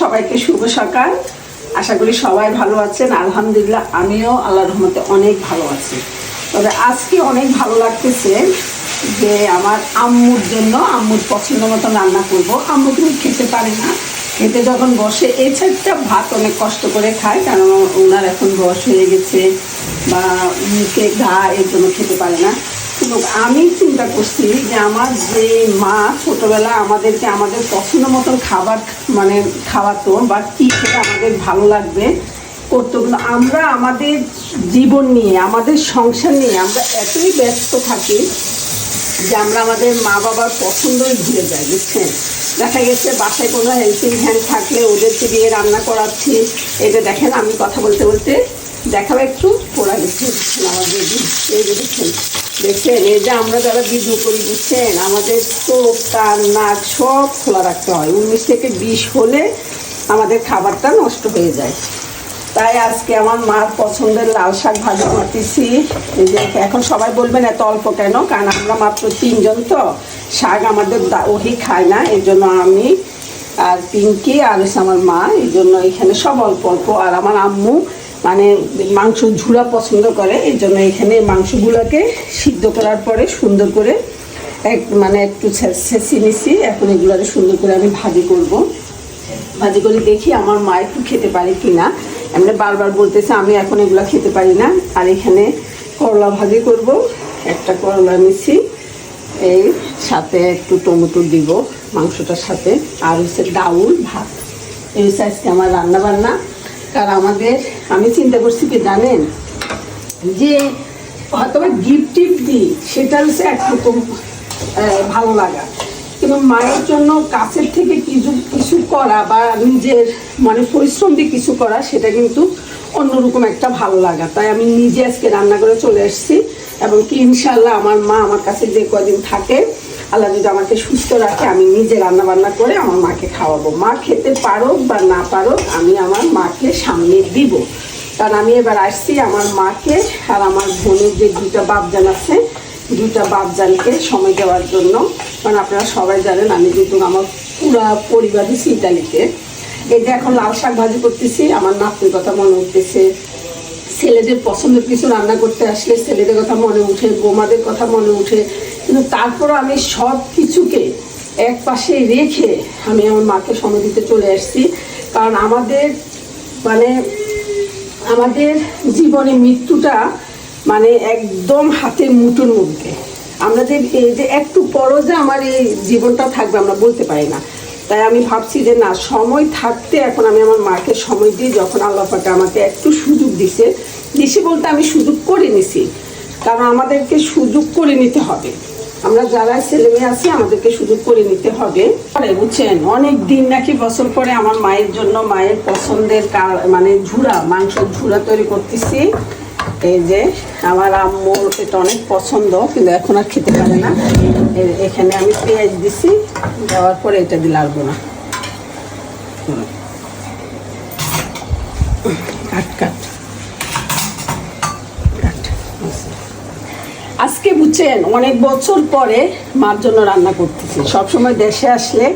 সবাইকে শুভ সকাল। আশা করি সবাই ভালো আছেন। আলহামদুলিল্লাহ, আমিও আল্লাহ রহমতে অনেক ভালো আছি। তবে আজকে অনেক ভালো লাগতেছে যে আমার আম্মুর জন্য, আম্মুর পছন্দ মতো রান্না করব। আম্মু তুমি খেতে পারে না। খেতে যখন বসে, এই চারটা ভাত অনেক কষ্ট করে খায়, কারণ ওনার এখন বয়স হয়ে গেছে বা মুখে ঘা এর জন্য খেতে পারে না। আমি চিন্তা করছি যে আমার যে মা ছোটবেলা আমাদেরকে আমাদের পছন্দ মতন খাবার মানে খাওয়াতো বা কী খেতে আমাদের ভালো লাগবে করতো। কিন্তু আমরা আমাদের জীবন নিয়ে, আমাদের সংসার নিয়ে আমরা এতই ব্যস্ত থাকি যে আমরা আমাদের মা বাবার পছন্দই ভুলে যাই, বুঝছেন? দেখা গেছে বাসায় কোনো হেল্পিং হ্যান্ড থাকলে ওদেরকে দিয়ে রান্না করাচ্ছি। এটা দেখেন, আমি কথা বলতে বলতে দেখাবো একটু, পড়া গেছে। আমার বেবি এই যে দেখছেন, এই যে আমরা যারা ভিডিও করি, বুঝছেন? আমাদের চোখ, কান, নাক সব খোলা রাখতে হয়। উনিশ থেকে বিশ হলে আমাদের খাবারটা নষ্ট হয়ে যায়। তাই আজকে আমার মার পছন্দের লাল শাক ভাজা করতেছি। এই যে এখন সবাই বলবেন এত অল্প কেন? কারণ আমরা মাত্র তিনজন তো। শাক আমাদের ওহি খায় না এই জন্য আমি আর পিঙ্কি আর আমার মা, এই জন্য এখানে সব অল্প অল্প। আর আমার আম্মু মানে মাংস ঝুড়া পছন্দ করে, এই জন্য এখানে মাংসগুলোকে সিদ্ধ করার পরে সুন্দর করে এক মানে একটু ছেঁচি নিছি। এখন এগুলোকে সুন্দর করে আমি ভাজি করব। ভাজি করে দেখি আমার মা একটু খেতে পারে কি না এমনি বারবার বলতেছে, আমি এখন এগুলো খেতে পারি না। আর এখানে করলা ভাজি করব। একটা করলা নিচ্ছি এই সাথে একটু টমেটো দিব মাংসটার সাথে। আর হচ্ছে ডাউল ভাত। এই হচ্ছে আজকে আমার রান্না কারণ আমাদের, আমি চিন্তা করছি কি জানেন? যে হয়তো গিফট টিফট দিই, সেটা হচ্ছে একরকম ভালো লাগা। কিন্তু মায়ের জন্য কাছের থেকে কিছু কিছু করা বা নিজের মানে পরিশ্রম দিয়ে কিছু করা, সেটা কিন্তু অন্যরকম একটা ভালো লাগা। তাই আমি নিজে আজকে রান্না করে চলে এসেছি এবং কি ইনশাল্লাহ আমার মা আমার কাছে যে কদিন থাকে আল্লাহ যদি আমাকে সুস্থ রাখে, আমি নিজে রান্না বান্না করে আমার মাকে খাওয়াবো। মা খেতে পারুক বা না পারুক, আমি আমার মাকে সামনে দিব। কারণ আমি এবার আসছি আমার মাকে আর আমার বোনের যে দুটা বাপজান আছে দুটা বাপজানকে সময় দেওয়ার জন্য। কারণ আপনারা সবাই জানেন, আমি কিন্তু আমার পুরা পরিবার দিচ্ছি ইতালিতে এই যে এখন লাল শাক ভাজি করতেছি, আমার নাতনির কথা মনে উঠতেছে। ছেলেদের পছন্দের কিছু রান্না করতে আসলে ছেলেদের কথা মনে উঠে, বোমাদের কথা মনে উঠে। কিন্তু তারপরও আমি সব কিছুকে এক পাশে রেখে আমি আমার মাকে সময় দিতে চলে আসছি। কারণ আমাদের মানে আমাদের জীবনে মৃত্যুটা মানে একদম হাতের মুঠোর মধ্যে। আমরা যে এই যে একটু পরও যে আমার এই জীবনটা থাকবে আমরা বলতে পারি না। তাই আমি ভাবছি যে না, সময় থাকতে এখন আমি আমার মাকে সময় দিই যখন আল্লাহ পাকে আমাকে একটু সুযোগ দিছে দিছে বলতে আমি সুযোগ করে নিছি। কারণ আমাদেরকে সুযোগ করে নিতে হবে। আমরা যারা ছেলে মেয়ে আছি, আমাদেরকে সুযোগ করে নিতে হবে। পরে বুঝছেন, অনেক দিন নাকি বছর পরে আমার মায়ের জন্য মায়ের পছন্দের মানে ঝুড়া, মাংসের ঝুড়া তৈরি করতেছি। এই যে, আমার আম্মুর এটা অনেক পছন্দ, কিন্তু এখন আর খেতে পারে না। এখানে আমি পেঁয়াজ দিছি। দেওয়ার পরে এটা দিলে আসব না। আজকে বুঝছেন, অনেক বছর পরে মার জন্য রান্না করতেছি। সবসময় দেশে আসলে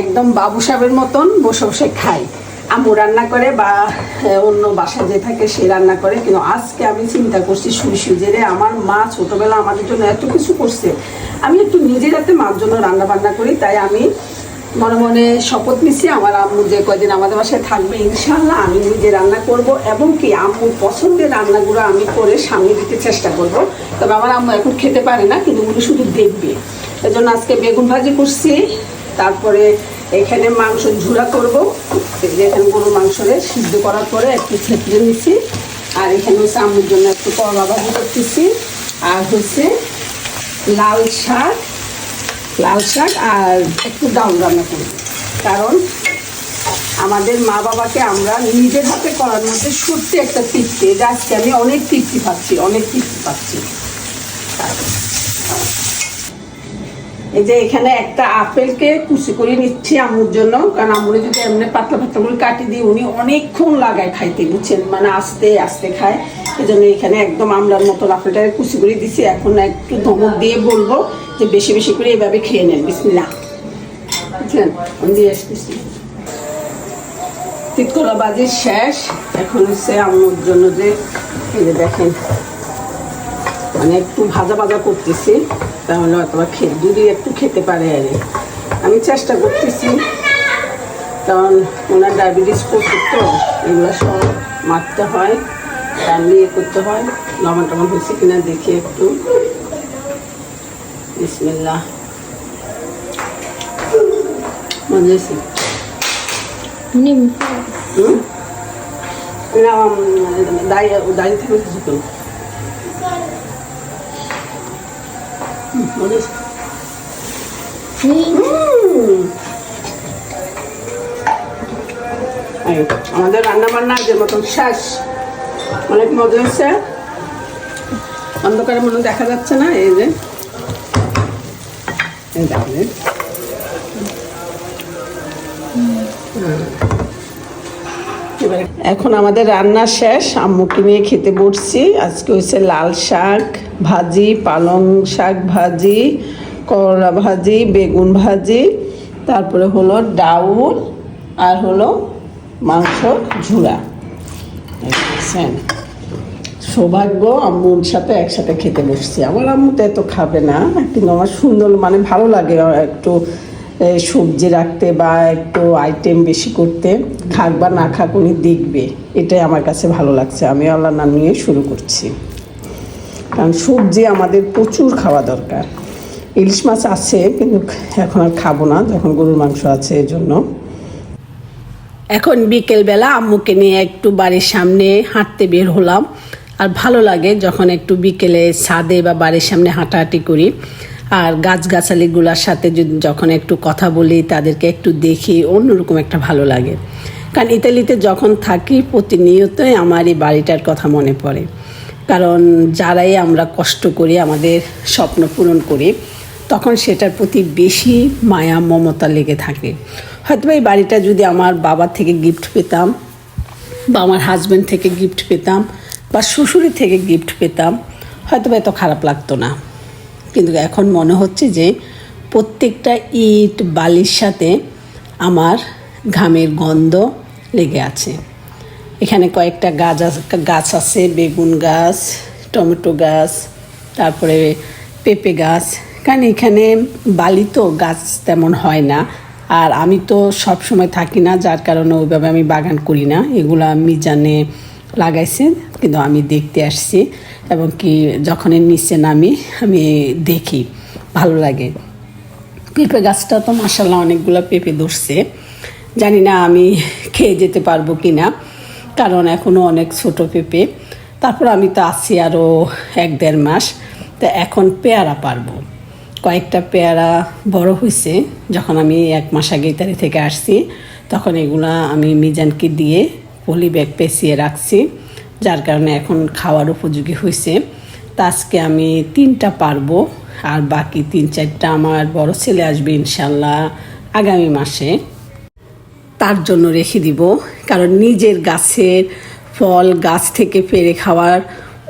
একদম বাবু সাহেবের মতন বসে বসে খাই। আম্মু রান্না করে বা অন্য বাসায় যে থাকে সে রান্না করে। কিন্তু আজকে আমি চিন্তা করছি শুয়ে শুয়ে যে রে আমার মা ছোটোবেলা আমাদের জন্য এত কিছু করছে। আমি একটু নিজের হাতে মার জন্য রান্না বান্না করি, তাই আমি মনে মনে শপথ নিচ্ছি আমার আম্মু যে কয়দিন আমাদের বাসায় থাকবে ইনশাল্লাহ আমি নিজে রান্না করব এবং কি আম্মুর পছন্দের রান্নাগুলো আমি করে সামনে দিতে চেষ্টা করব। তবে আমার আম্মু এখন খেতে পারে না, কিন্তু উনি শুধু দেখবে। এজন্য আজকে বেগুন ভাজি করছি, তারপরে এখানে মাংস ঝুরা করব। এখানে গরুর মাংসরে সিদ্ধ করার পরে একটু ছেঁচড়ে নিচ্ছি আর এখানে হচ্ছে আম্মুর জন্য একটু করলা ভাজি করতেছি। আর হচ্ছে লাল শাক লাল শাক আর একটু ডাউল রান্না করি কারণ আমাদের মা বাবাকে আমরা নিজের হাতে করার মধ্যে সত্যি একটা তৃপ্তি। এটা আজকে আমি অনেক তৃপ্তি পাচ্ছি, অনেক তৃপ্তি পাচ্ছি। এই যে এখানে একটা আপেলকে কুচি করে নিচ্ছি আমুর জন্য, কারণ আম্মুরে যদি এমনি পাতলা পাতলা করে কাটি দিই, উনি অনেকক্ষণ লাগায় খাইতে, বুঝছেন? মানে আস্তে আস্তে খায়। এই জন্য এখানে একদম আমলার মতো আপেলটাকে কুচি করে দিচ্ছি এখন একটু ধমক দিয়ে বলব যে বেশি বেশি করে এভাবে খেয়ে নেন। বিসমিল্লাহ। বুঝলেন? দিয়ে আসতেছি। তিতকলা বাজি শেষ। এখন হচ্ছে আম্মুর জন্য যে দেখেন মানে একটু ভাজা ভাজা করতেছি তাহলে অথবা খেয়ে যদি একটু খেতে পারে আর। আমি চেষ্টা করতেছি কারণ ওনার ডায়াবেটিস প্রচুর তো এগুলো সব মারতে হয় রান্নি ইয়ে করতে হয় লবণ টবণ হয়েছে কিনা দেখি একটু। মজা হয়েছে? হুম? দাঁড়িয়ে দাঁড়িয়ে হুম, মজা হয়েছে। হুম। এই, আমাদের রান্না বান্না যে মতন শেষ। অনেক মজা হচ্ছে অন্ধকারে মনে দেখা যাচ্ছে না, এই যে। এই এখন আমাদের রান্না শেষ। আম্মুকে নিয়ে খেতে বসছি। আজকে হচ্ছে লাল শাক ভাজি, পালং শাক ভাজি, করলা ভাজি, বেগুন ভাজি। তারপরে হলো ডাউল আর হলো মাংস ঝুড়া। সৌভাগ্য আম্মুর সাথে একসাথে খেতে বসছি। আমার আম্মু তো এত খাবে না, কিন্তু আমার সুন্দর মানে ভালো লাগে, একটু সবজি রাখতে বা একটু আইটেম বেশি করতে, খাক বা না খাক উনি দেখবে। এটাই আমার কাছে ভালো লাগছে। আমি আল্লাহ নাম নিয়ে শুরু করছি। কারণ সবজি আমাদের প্রচুর খাওয়া দরকার। ইলিশ মাছ আছে, কিন্তু এখন আর খাব না, যখন গরুর মাংস আছে এই জন্য এখন বিকেলবেলা আম্মুকে নিয়ে একটু বাড়ির সামনে হাঁটতে বের হলাম। আর ভালো লাগে যখন একটু বিকেলে ছাদে বা বাড়ির সামনে হাঁটাহাঁটি করি। আর গাছগাছালিগুলোর সাথে যখন একটু কথা বলি, তাদেরকে একটু দেখি, অন্যরকম একটা ভালো লাগে। কারণ ইতালিতে যখন থাকি, প্রতিনিয়তই আমার এই বাড়িটার কথা মনে পড়ে। কারণ যারাই আমরা কষ্ট করি, আমাদের স্বপ্ন পূরণ করি, তখন সেটার প্রতি বেশি মায়া, মমতা লেগে থাকে। হয়তো এই বাড়িটা যদি আমার বাবার থেকে গিফট পেতাম, বা আমার হাজব্যান্ড থেকে গিফট পেতাম, বা শ্বশুরের থেকে গিফট পেতাম হয়তো এত খারাপ লাগতো না। কিন্তু এখন মনে হচ্ছে যে প্রত্যেকটা ইট, বালির সাথে আমার ঘামের গন্ধ লেগে আছে। এখানে কয়েকটা গাছ গাছ আছে, বেগুন গাছ, টমেটো গাছ, তারপরে পেঁপে গাছ। কারণ এখানে বালি তো গাছ তেমন হয় না। আর আমি তো সব সময় থাকি না, যার কারণে ওইভাবে আমি বাগান করি না। এগুলো আমি জানে লাগাইছে কিন্তু আমি দেখতে আসছি এবং কি যখন এর নিচে নামি, আমি দেখি, ভালো লাগে। পেঁপে গাছটা তো মাসাল্লাহ অনেকগুলো পেঁপে ধরছে। জানি না আমি খেয়ে যেতে পারব কি না কারণ এখনও অনেক ছোট পেঁপে। তারপর আমি তো আছি আরও এক দেড় মাস, তা এখন পেয়ারা পারব। কয়েকটা পেয়ারা বড় হয়েছে যখন আমি এক মাস আগে ইতালি থেকে আসছি, তখন এগুলা আমি মিজানকে দিয়ে পলি ব্যাগ পেঁচিয়ে রাখছি, যার কারণে এখন খাওয়ার উপযোগী হয়েছে। তা আজকে আমি তিনটা পারব, আর বাকি তিন চারটা আমার বড় ছেলে আসবে ইনশাল্লাহ আগামী মাসে। তার জন্য রেখে দিব, কারণ নিজের গাছের ফল, গাছ থেকে পেরে খাওয়ার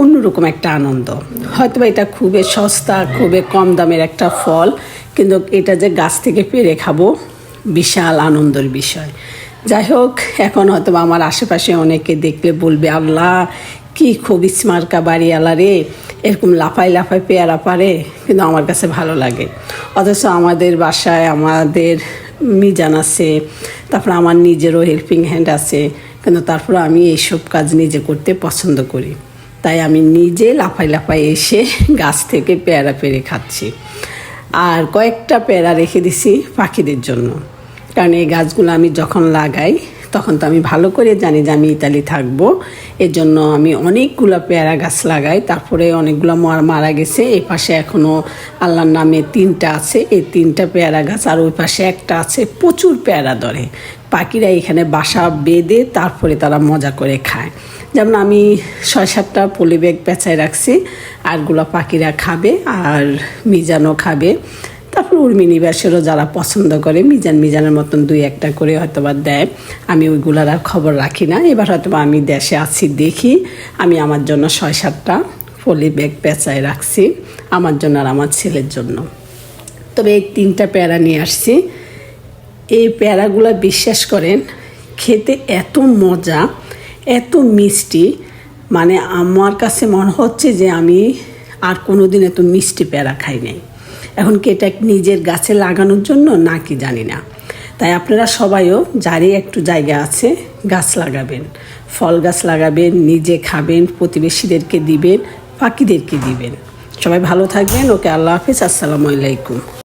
অন্যরকম একটা আনন্দ। হয়তো এটা খুবই সস্তা, খুবই কম দামের একটা ফল, কিন্তু এটা যে গাছ থেকে পেরে খাব, বিশাল আনন্দের বিষয়। যাই হোক, এখন হয়তো আমার আশেপাশে অনেকে দেখলে বলবে, আল্লাহ, কি খুব স্মার্কা বাড়িওয়ালা রে, এরকম লাফাই লাফাই পেয়ারা পারে। কিন্তু আমার কাছে ভালো লাগে। অথচ আমাদের বাসায় আমাদের মিজান আছে, তারপর আমার নিজেরও হেল্পিং হ্যান্ড আছে, কিন্তু তারপর আমি এইসব কাজ নিজে করতে পছন্দ করি। তাই আমি নিজে লাফাই লাফাই এসে গাছ থেকে পেয়ারা পেরে খাচ্ছি। আর কয়েকটা পেয়ারা রেখে দিছি পাখিদের জন্য। কারণ এই গাছগুলো আমি যখন লাগাই, তখন তো আমি ভালো করে জানি যে আমি ইতালি থাকব। এর জন্য আমি অনেকগুলো পেয়ারা গাছ লাগাই, তারপরে অনেকগুলো মারা মারা গেছে। এই পাশে এখনও আল্লাহর নামে তিনটা আছে। এই তিনটা পেয়ারা গাছ আর ওই পাশে একটা আছে, প্রচুর পেয়ারা ধরে। পাখিরা এখানে বাসা বেঁধে তারপরে তারা মজা করে খায়। যেমন আমি ছয় সাতটা পলি ব্যাগ পেঁচায় রাখছি, আরগুলো পাখিরা খাবে আর মিজানও খাবে। তারপর উর্মি নিবাসেরও যারা পছন্দ করে, মিজান মিজানের মতন দুই একটা করে হয়তো বা দেয়। আমি ওইগুলার আর খবর রাখি না। এবার হয়তোবা আমি দেশে আছি, দেখি। আমি আমার জন্য ছয় সাতটা পলি ব্যাগ পেঁচায় রাখছি, আমার জন্য আর আমার ছেলের জন্য। তবে এই তিনটা প্যারা নিয়ে আসছি। এই পেয়ারাগুলো বিশ্বাস করেন, খেতে এত মজা, এত মিষ্টি। মানে আমার কাছে মনে হচ্ছে যে আমি আর কোনো দিন এত মিষ্টি প্যারা খাই নাই। এখন কি এটা নিজের গাছে লাগানোর জন্য না কি জানি না। তাই আপনারা সবাইও যারই একটু জায়গা আছে গাছ লাগাবেন, ফল গাছ লাগাবেন, নিজে খাবেন, প্রতিবেশীদেরকে দিবেন, পাখিদেরকে দিবেন। সবাই ভালো থাকবেন, ওকে আল্লাহ হাফিজ, আসসালামু আলাইকুম।